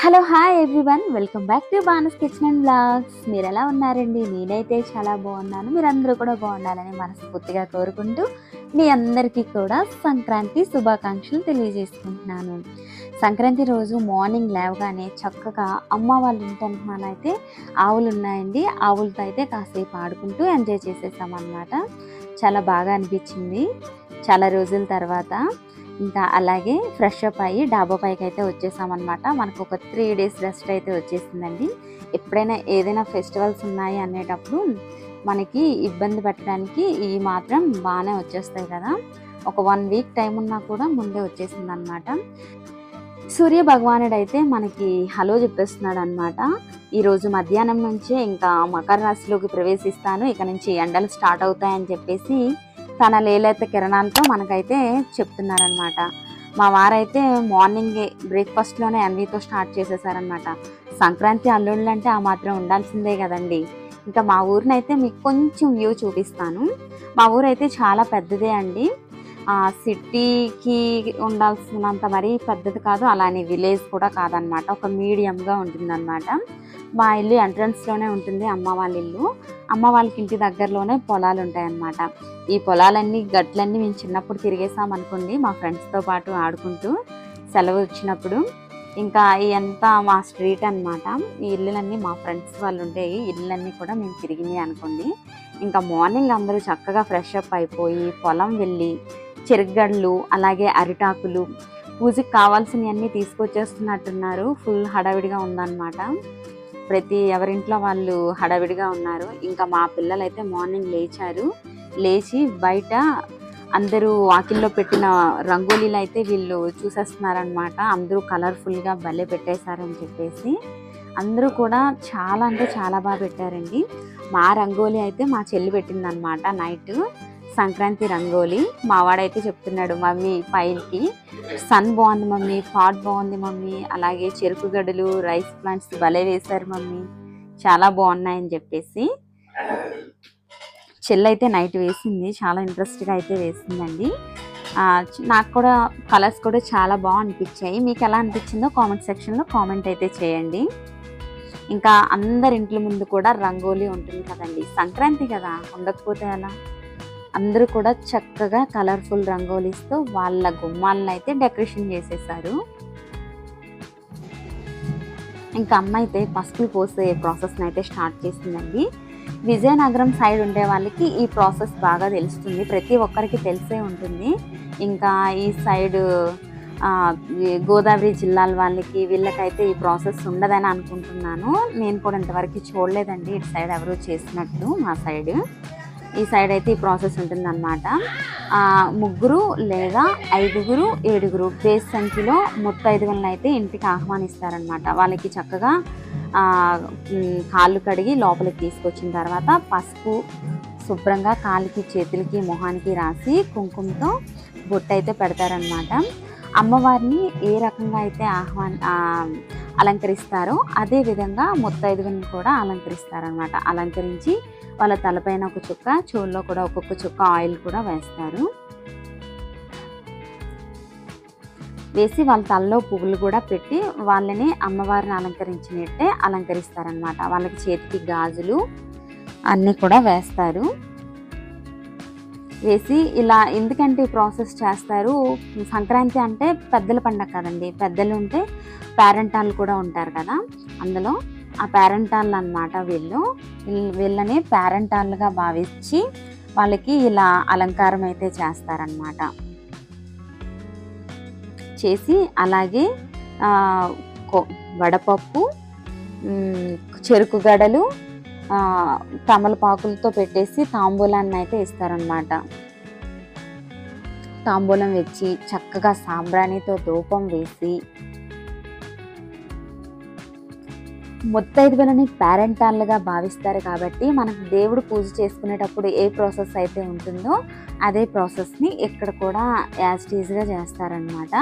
Hello hi everyone. Welcome back to బానస్ kitchen and blogs. మీరు ఎలా ఉన్నారండి? నేనైతే చాలా బాగున్నాను. మీరందరూ కూడా బాగుండాలని మనస్ఫూర్తిగా కోరుకుంటూ మీ అందరికీ కూడా సంక్రాంతి శుభాకాంక్షలు తెలియజేసుకుంటున్నాను. సంక్రాంతి రోజు మార్నింగ్ లేవగానే చక్కగా అమ్మ వాళ్ళ ఇంటనైతే ఆవులు ఉన్నాయండి. ఆవులతో అయితే కాసేపు ఆడుకుంటూ ఎంజాయ్ చేసేసామన్నమాట. చాలా బాగా అనిపించింది. చాలా రోజుల తర్వాత ఇంకా అలాగే ఫ్రెష్ అప్ అయ్యి డాబా పైకి అయితే వచ్చేసామన్నమాట. మనకు ఒక త్రీ డేస్ రెస్ట్ అయితే వచ్చేసిందండి. ఎప్పుడైనా ఏదైనా ఫెస్టివల్స్ ఉన్నాయి అనేటప్పుడు మనకి ఇబ్బంది పెట్టడానికి ఈ మాత్రం బాగానే వచ్చేస్తాయి కదా. ఒక వన్ వీక్ టైం ఉన్నా కూడా ముందే వచ్చేసింది అనమాట సూర్య భగవానుడు అయితే మనకి హలో చెప్పేస్తున్నాడు అనమాట ఈరోజు మధ్యాహ్నం నుంచే ఇంకా మకర రాశిలోకి ప్రవేశిస్తాను. ఇక నుంచి ఎండలు స్టార్ట్ అవుతాయని చెప్పేసి తన లేలేత కిరణాలతో మనకైతే చెప్తున్నారనమాట మా వారైతే మార్నింగే బ్రేక్ఫాస్ట్లోనే అన్వీతో స్టార్ట్ చేసేసారనమాట సంక్రాంతి అల్లుళ్ళు అంటే ఆ మాత్రం ఉండాల్సిందే కదండి. ఇంకా మా ఊరినైతే మీకు కొంచెం వ్యూ చూపిస్తాను. మా ఊరైతే చాలా పెద్దదే అండి. సిటీకి ఉండాల్సినంత మరీ పెద్దది కాదు అలానే విలేజ్ కూడా కాదనమాట ఒక మీడియంగా ఉంటుందన్నమాట. మా ఇల్లు ఎంట్రన్స్లోనే ఉంటుంది అమ్మ వాళ్ళ ఇల్లు. అమ్మ వాళ్ళకి ఇంటి దగ్గరలోనే పొలాలు ఉంటాయన్నమాట. ఈ పొలాలన్నీ గట్లన్నీ మేము చిన్నప్పుడు తిరిగేసాం అనుకోండి మా ఫ్రెండ్స్తో పాటు ఆడుకుంటూ సెలవు వచ్చినప్పుడు. ఇంకా ఇదంతా మా స్ట్రీట్ అనమాట ఈ ఇల్లులన్నీ మా ఫ్రెండ్స్ వాళ్ళు ఉంటాయి ఇల్లులన్నీ కూడా మేము తిరిగినాయి అనుకోండి. ఇంకా మార్నింగ్ అందరూ చక్కగా ఫ్రెష్ అప్ అయిపోయి పొలం వెళ్ళి చెరుగడ్లు అలాగే అరిటాకులు పూజకి కావాల్సినవన్నీ తీసుకొచ్చేస్తున్నట్టున్నారు. ఫుల్ హడావిడిగా ఉందన్నమాట. ప్రతి ఎవరింట్లో వాళ్ళు హడావిడిగా ఉన్నారు. ఇంకా మా పిల్లలు అయితే మార్నింగ్ లేచారు. లేచి బయట అందరూ వాకిల్లో పెట్టిన రంగోలీలు అయితే వీళ్ళు చూసేస్తున్నారనమాట అందరూ కలర్ఫుల్గా భలే పెట్టేశారని చెప్పేసి. అందరూ కూడా చాలా అంటే చాలా బాగా పెట్టారండి. మా రంగోలీ అయితే మా చెల్లి పెట్టిందనమాట నైట్. సంక్రాంతి రంగోలీ. మావాడైతే చెప్తున్నాడు మమ్మీ పైకి సన్ బాగుంది మమ్మీ పాట్ బాగుంది మమ్మీ అలాగే చెరుకు గడ్డలు రైస్ ప్లాంట్స్ భలే వేశారు మమ్మీ చాలా బాగున్నాయని చెప్పేసి. చెల్లైతే నైట్ వేసింది చాలా ఇంట్రెస్ట్గా అయితే వేసిందండి. నాకు కూడా కలర్స్ కూడా చాలా బాగా అనిపించాయి. మీకు ఎలా అనిపించిందో కామెంట్ సెక్షన్లో కామెంట్ అయితే చేయండి. ఇంకా అందరి ఇంట్ల ముందు కూడా రంగోలీ ఉంటుంది కదండి సంక్రాంతి కదా ఉండకపోతే అలా అందరూ కూడా చక్కగా కలర్ఫుల్ రంగోలీస్తో వాళ్ళ గుమ్మాలను అయితే డెకరేషన్ చేసేసారు. ఇంకా అమ్మ అయితే పసుపులు పోసే ప్రాసెస్ని అయితే స్టార్ట్ చేసిందండి. విజయనగరం సైడ్ ఉండే వాళ్ళకి ఈ ప్రాసెస్ బాగా తెలుస్తుంది. ప్రతి ఒక్కరికి తెలిసే ఉంటుంది. ఇంకా ఈ సైడ్ గోదావరి జిల్లాల వాళ్ళకి వీళ్ళకైతే ఈ ప్రాసెస్ ఉండదని అనుకుంటున్నాను. నేను కూడా ఇంతవరకు చూడలేదండి. ఇటు సైడ్ ఎవరు చేసినట్టు మా సైడ్ ఈ సైడ్ అయితే ఈ ప్రాసెస్ ఉంటుందన్నమాట. ముగ్గురు లేదా ఐదుగురు ఏడుగురు బేస్ సంఖ్యలో ముత్తైదుగులను అయితే ఇంటికి ఆహ్వానిస్తారనమాట వాళ్ళకి చక్కగా కాళ్ళు కడిగి లోపలికి తీసుకొచ్చిన తర్వాత పసుపు శుభ్రంగా కాలికి చేతులకి మొహానికి రాసి కుంకుమతో బొట్టు అయితే పెడతారనమాట అమ్మవారిని ఏ రకంగా అయితే ఆహ్వాన్ అలంకరిస్తారో అదే విధంగా ముత్తైదుగుని కూడా అలంకరిస్తారనమాట అలంకరించి వాళ్ళ తలపైన ఒక చుక్క చెవుల్లో కూడా ఒక్కొక్క చుక్క ఆయిల్ కూడా వేస్తారు. వేసి వాళ్ళ తలలో పువ్వులు కూడా పెట్టి వాళ్ళని అమ్మవారిని అలంకరించినట్టే అలంకరిస్తారనమాట వాళ్ళకి చేతికి గాజులు అన్నీ కూడా వేస్తారు. వేసి ఇలా ఎందుకంటే ఈ ప్రాసెస్ చేస్తారు? సంక్రాంతి అంటే పెద్దల పండగ కదండి. పెద్దలు ఉంటే పేరెంటాలు కూడా ఉంటారు కదా అందులో. ఆ పేరెంటాళ్ళు అన్నమాట వీళ్ళు. వీళ్ళని పేరెంటాళ్ళుగా భావించి వాళ్ళకి ఇలా అలంకారం అయితే చేస్తారనమాట చేసి అలాగే వడపప్పు చెరుకు గడలు తమలపాకులతో పెట్టేసి తాంబూలాన్ని అయితే ఇస్తారనమాట తాంబూలం వచ్చి చక్కగా సాంబ్రాణితో ధూపం వేసి ముత్తైదువులని పేరెంటాళ్ళుగా భావిస్తారు కాబట్టి మనకు దేవుడు పూజ చేసుకునేటప్పుడు ఏ ప్రాసెస్ అయితే ఉంటుందో అదే ప్రాసెస్ని ఇక్కడ కూడా యాజ్ యాజ్టీజ్గా చేస్తారనమాట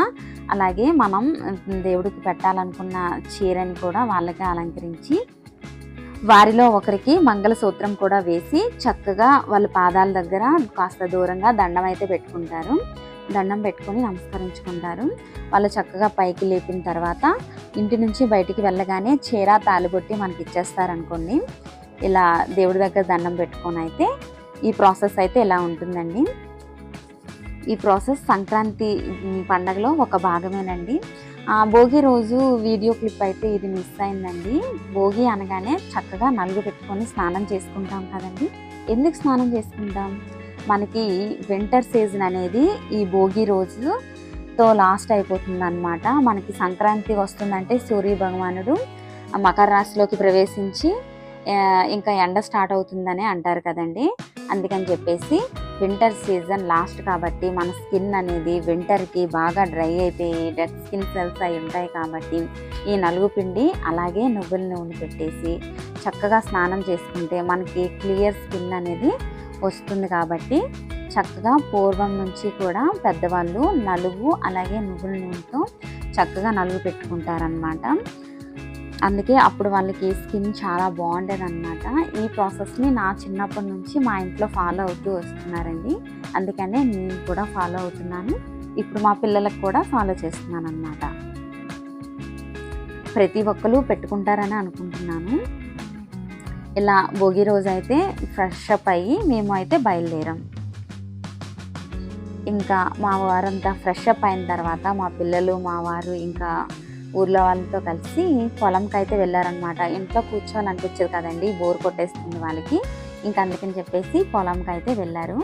అలాగే మనం దేవుడికి పెట్టాలనుకున్న చీరని కూడా వాళ్ళకి అలంకరించి వారిలో ఒకరికి మంగళసూత్రం కూడా వేసి చక్కగా వాళ్ళ పాదాల దగ్గర కాస్త దూరంగా దండం అయితే పెట్టుకుంటారు. దండం పెట్టుకొని నమస్కరించుకుంటారు. వాళ్ళు చక్కగా పైకి లేపిన తర్వాత ఇంటి నుంచి బయటికి వెళ్ళగానే చీర తాలుబొట్టి మనకి ఇచ్చేస్తారనుకోండి ఇలా దేవుడి దగ్గర దండం పెట్టుకొని అయితే ఈ ప్రాసెస్ అయితే ఇలా ఉంటుందండి? ఈ ప్రాసెస్ సంక్రాంతి పండగలో ఒక భాగమేనండి. భోగి రోజు వీడియో క్లిప్ అయితే ఇది మిస్ అయిందండి. భోగి అనగానే చక్కగా నలుగు పెట్టుకొని స్నానం చేసుకుంటాం కదండి. ఎందుకు స్నానం చేసుకుంటాం? మనకి వింటర్ సీజన్ అనేది ఈ భోగి రోజుతో లాస్ట్ అయిపోతుంది అనమాట మనకి సంక్రాంతి వస్తుందంటే సూర్య భగవానుడు మకర రాశిలోకి ప్రవేశించి ఇంకా ఎండ స్టార్ట్ అవుతుందని అంటారు కదండి. అందుకని చెప్పేసి వింటర్ సీజన్ లాస్ట్ కాబట్టి మన స్కిన్ అనేది వింటర్కి బాగా డ్రై అయిపోయి డెడ్ స్కిన్ సెల్స్ అయి ఉంటాయి కాబట్టి ఈ నలుగు పిండి అలాగే నువ్వుల నూనె పెట్టేసి చక్కగా స్నానం చేసుకుంటే మనకి క్లియర్ స్కిన్ అనేది వస్తుంది కాబట్టి చక్కగా పూర్వం నుంచి కూడా పెద్దవాళ్ళు నలుగు అలాగే నువ్వుల నూనెతో చక్కగా నలుగు పెట్టుకుంటారనమాట అందుకే అప్పుడు వాళ్ళకి స్కిన్ చాలా బాగుండేది అనమాట ఈ ప్రాసెస్ని నా చిన్నప్పటి నుంచి మా ఇంట్లో ఫాలో అవుతూ వస్తున్నారండి. అందుకనే నేను కూడా ఫాలో అవుతున్నాను. ఇప్పుడు మా పిల్లలకు కూడా ఫాలో చేస్తున్నాను అనమాట ప్రతి ఒక్కరు పెట్టుకుంటారని అనుకుంటున్నాను. ఇలా భోగి రోజు అయితే ఫ్రెష్ అప్ అయ్యి మేము అయితే బయలుదేరాం. ఇంకా మా వారంతా ఫ్రెష్ అప్ అయిన తర్వాత మా పిల్లలు మా వారు ఇంకా ఊర్లో వాళ్ళతో కలిసి పొలంకి అయితే వెళ్ళారనమాట ఇంట్లో కూర్చోవాలనిపించదు కదండి బోర్ కొట్టేస్తుంది వాళ్ళకి. ఇంకా అందుకని చెప్పేసి పొలంకి అయితే వెళ్ళారు.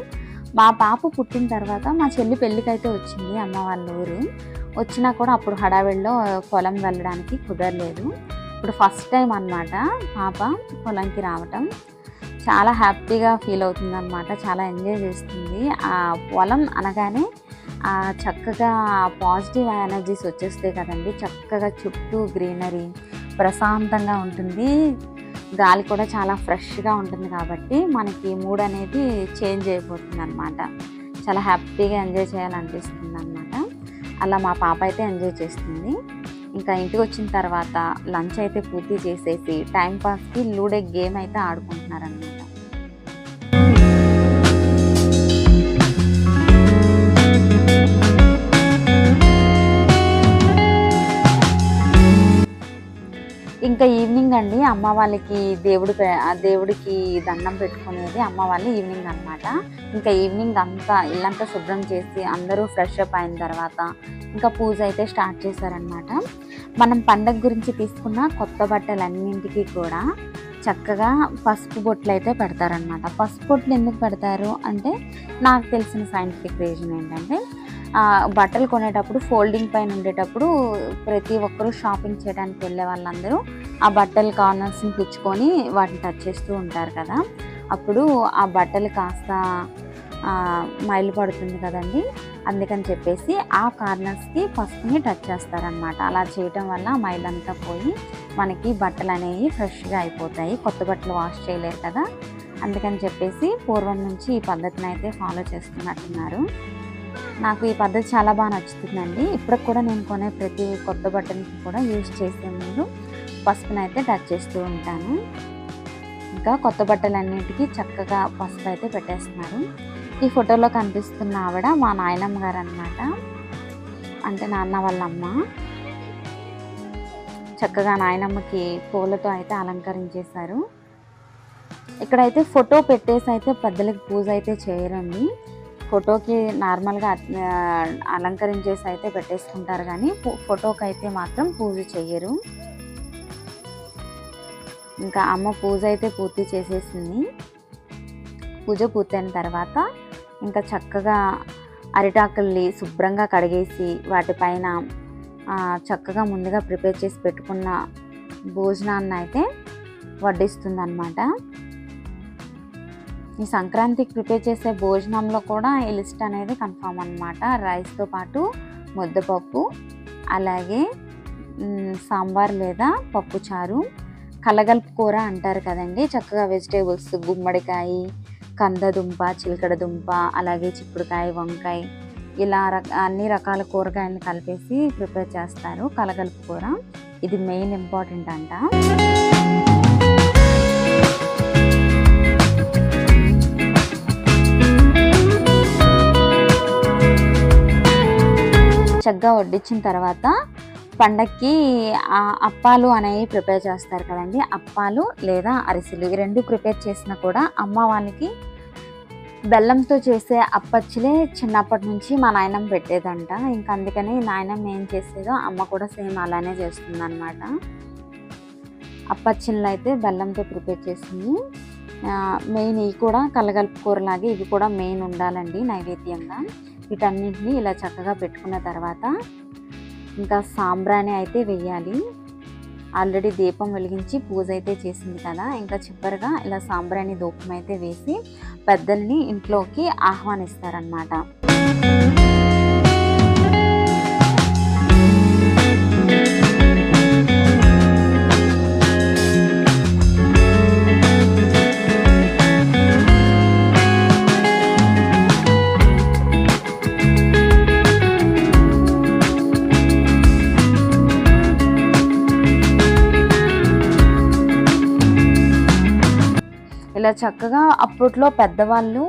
మా పాప పుట్టిన తర్వాత మా చెల్లి పెళ్ళికి అయితే వచ్చింది అమ్మ వాళ్ళ ఊరు. వచ్చినా కూడా అప్పుడు హడావిడిలో పొలం వెళ్ళడానికి కుదరలేదు. ఇప్పుడు ఫస్ట్ టైం అనమాట పాప పొలంకి రావటం. చాలా హ్యాపీగా ఫీల్ అవుతుంది అనమాట చాలా ఎంజాయ్ చేస్తుంది. ఆ పొలం అనగానే చక్కగా పాజిటివ్ ఎనర్జీస్ వచ్చేస్తాయి కదండి. చక్కగా చుట్టూ గ్రీనరీ ప్రశాంతంగా ఉంటుంది. గాలి కూడా చాలా ఫ్రెష్గా ఉంటుంది కాబట్టి మనకి మూడ్ అనేది చేంజ్ అయిపోతుంది అనమాట చాలా హ్యాపీగా ఎంజాయ్ చేయాలనిపిస్తుంది అనమాట అలా మా పాప అయితే ఎంజాయ్ చేస్తుంది. ఇంకా ఇంటికి వచ్చిన తర్వాత లంచ్ అయితే పూర్తి చేసేసి టైం పాస్కి లూడే గేమ్ అయితే ఆడుకుంటున్నారనమాట ఇంకా ఈవినింగ్ అండి అమ్మ వాళ్ళకి దేవుడు దేవుడికి దండం పెట్టుకునేది అమ్మ వాళ్ళు ఈవినింగ్ అన్నమాట. ఇంకా ఈవినింగ్ అంతా ఇల్లంతా శుభ్రం చేసి అందరూ ఫ్రెష్ అప్ అయిన తర్వాత ఇంకా పూజ అయితే స్టార్ట్ చేశారనమాట మనం పండగ గురించి తీసుకున్న కొత్త బట్టలన్నింటికి కూడా చక్కగా పసుపు బొట్లు అయితే పెడతారనమాట పసుపు బొట్లు ఎందుకు పెడతారు అంటే నాకు తెలిసిన సైంటిఫిక్ రీజన్ ఏంటంటే బట్టలు కొనేటప్పుడు ఫోల్డింగ్ పైన ఉండేటప్పుడు ప్రతి ఒక్కరూ షాపింగ్ చేయడానికి వెళ్ళే వాళ్ళందరూ ఆ బట్టలు కార్నర్స్ని పుచ్చుకొని వాటిని టచ్ చేస్తూ ఉంటారు కదా. అప్పుడు ఆ బట్టలు కాస్త మైలు పడుతుంది కదండి. అందుకని చెప్పేసి ఆ కార్నర్స్కి ఫస్ట్ని టచ్ చేస్తారనమాట అలా చేయటం వల్ల మైల్ అంతా పోయి మనకి బట్టలు అనేవి ఫ్రెష్గా అయిపోతాయి. కొత్త బట్టలు వాష్ చేయలేరు కదా. అందుకని చెప్పేసి పూర్వం నుంచి ఈ పద్ధతిని అయితే ఫాలో చేస్తున్నట్టున్నారు. నాకు ఈ పద్ధతి చాలా బాగా నచ్చుతుందండి. ఇప్పటికి కూడా నేను కొనే ప్రతి కొత్త బట్టలకి కూడా యూజ్ చేసే ముందు పసుపుని అయితే టచ్ చేస్తూ ఉంటాను. ఇంకా కొత్త బట్టలన్నింటికి చక్కగా పసుపు అయితే పెట్టేస్తున్నారు. ఈ ఫోటోలో కనిపిస్తున్న ఆవిడ మా నాయనమ్మ గారు అనమాట అంటే నాన్న వాళ్ళ అమ్మ చక్కగా నాయనమ్మకి పూలతో అయితే అలంకరించేశారు. ఇక్కడైతే ఫోటో పెట్టేసి అయితే పెద్దలకి పూజ అయితే చేయరండి. ఫోటోకి నార్మల్గా అలంకరించేసి అయితే పెట్టేసుకుంటారు కానీ ఫో- ఫోటోకి అయితే మాత్రం పూజ చెయ్యరు. ఇంకా అమ్మ పూజ అయితే పూర్తి చేసేసింది. పూజ పూర్తయిన తర్వాత ఇంకా చక్కగా అరిటాకుల్ని శుభ్రంగా కడిగేసి వాటిపైన చక్కగా ముందుగా ప్రిపేర్ చేసి పెట్టుకున్న భోజనాన్ని అయితే వడ్డిస్తుంది ఈ సంక్రాంతికి ప్రిపేర్ చేసే భోజనంలో కూడా ఈ లిస్ట్ అనేది కన్ఫామ్ అనమాట రైస్తో పాటు ముద్దపప్పు అలాగే సాంబార్ లేదా పప్పుచారు కలగలుపు కూర అంటారు కదండి. చక్కగా వెజిటేబుల్స్ గుమ్మడికాయ కందదుంప చిలకడ దుంప అలాగే చిక్కుడుకాయ వంకాయ ఇలా రక అన్ని రకాల కూరగాయలను కలిపేసి ప్రిపేర్ చేస్తారు కలగలుపు కూర. ఇది మెయిన్ ఇంపార్టెంట్ అంట. చక్కగా వడ్డించిన తర్వాత పండక్కి అప్పాలు అనేవి ప్రిపేర్ చేస్తారు కదండి. అప్పాలు లేదా అరిసెలు ఈ రెండు ప్రిపేర్ చేసినా కూడా అమ్మ వాళ్ళకి బెల్లంతో చేసే అప్పచ్చులే చిన్నప్పటి నుంచి మా నాయనమ్మ పెట్టేదంట. ఇంకా అందుకని నాయనమ్మ ఏం చేసేదో అమ్మ కూడా సేమ్ అలానే చేస్తుంది అనమాట అప్పచ్చిన్లు అయితే బెల్లంతో ప్రిపేర్ చేసింది. మెయిన్ ఇవి కూడా కలగలుపు కూరలాగే ఇవి కూడా మెయిన్ ఉండాలండి నైవేద్యంగా. వీటన్నింటినీ ఇలా చక్కగా పెట్టుకున్న తర్వాత ఇంకా సాంబ్రాణి అయితే వెయ్యాలి ఆల్రెడీ దీపం వెలిగించి పూజ అయితే చేసింది కదా ఇంకా చివరిగా ఇలా సాంబ్రాణి దూపం అయితే వేసి పెద్దల్ని ఇంట్లోకి ఆహ్వానిస్తారనమాట ఇలా చక్కగా అప్పట్లో పెద్దవాళ్ళు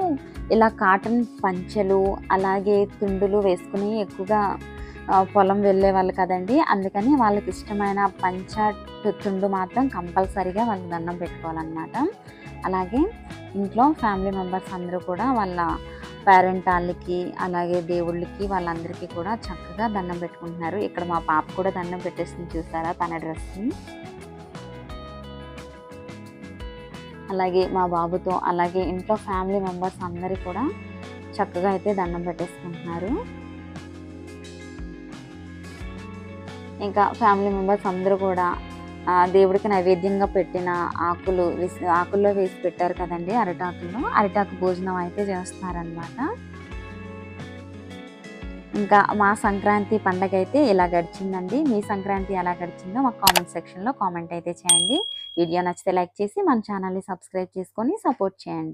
ఇలా కాటన్ పంచెలు అలాగే తుండులు వేసుకుని ఎక్కువగా పొలం వెళ్ళే వాళ్ళు కదండి. అందుకని వాళ్ళకి ఇష్టమైన పంచ తుండు మాత్రం కంపల్సరీగా వాళ్ళు దండం పెట్టుకోవాలన్నమాట. అలాగే ఇంట్లో ఫ్యామిలీ మెంబర్స్ అందరూ కూడా వాళ్ళ పేరెంట్ వాళ్ళకి అలాగే దేవుళ్ళకి వాళ్ళందరికీ కూడా చక్కగా దండం పెట్టుకుంటున్నారు. ఇక్కడ మా పాప కూడా దండం పెట్టేసింది చూసారా తన డ్రెస్ని అలాగే మా బాబుతో అలాగే ఇంట్లో ఫ్యామిలీ మెంబర్స్ అందరి కూడా చక్కగా అయితే దండం పెట్టేసుకుంటున్నారు. ఇంకా ఫ్యామిలీ మెంబర్స్ అందరూ కూడా దేవుడికి నైవేద్యంగా పెట్టిన ఆకులు వేసి ఆకుల్లో వేసి పెట్టారు కదండి అరిటాకుల్లో అరిటాకు భోజనం అయితే చేస్తున్నారనమాట ఇంకా మా సంక్రాంతి పండగ అయితే ఇలా గడిచిందండి. మీ సంక్రాంతి ఎలా గడిచిందో మా కామెంట్ సెక్షన్లో కామెంట్ అయితే చేయండి. వీడియో నచ్చితే లైక్ చేసి మన ఛానల్ని సబ్స్క్రైబ్ చేసుకొని సపోర్ట్ చేయండి.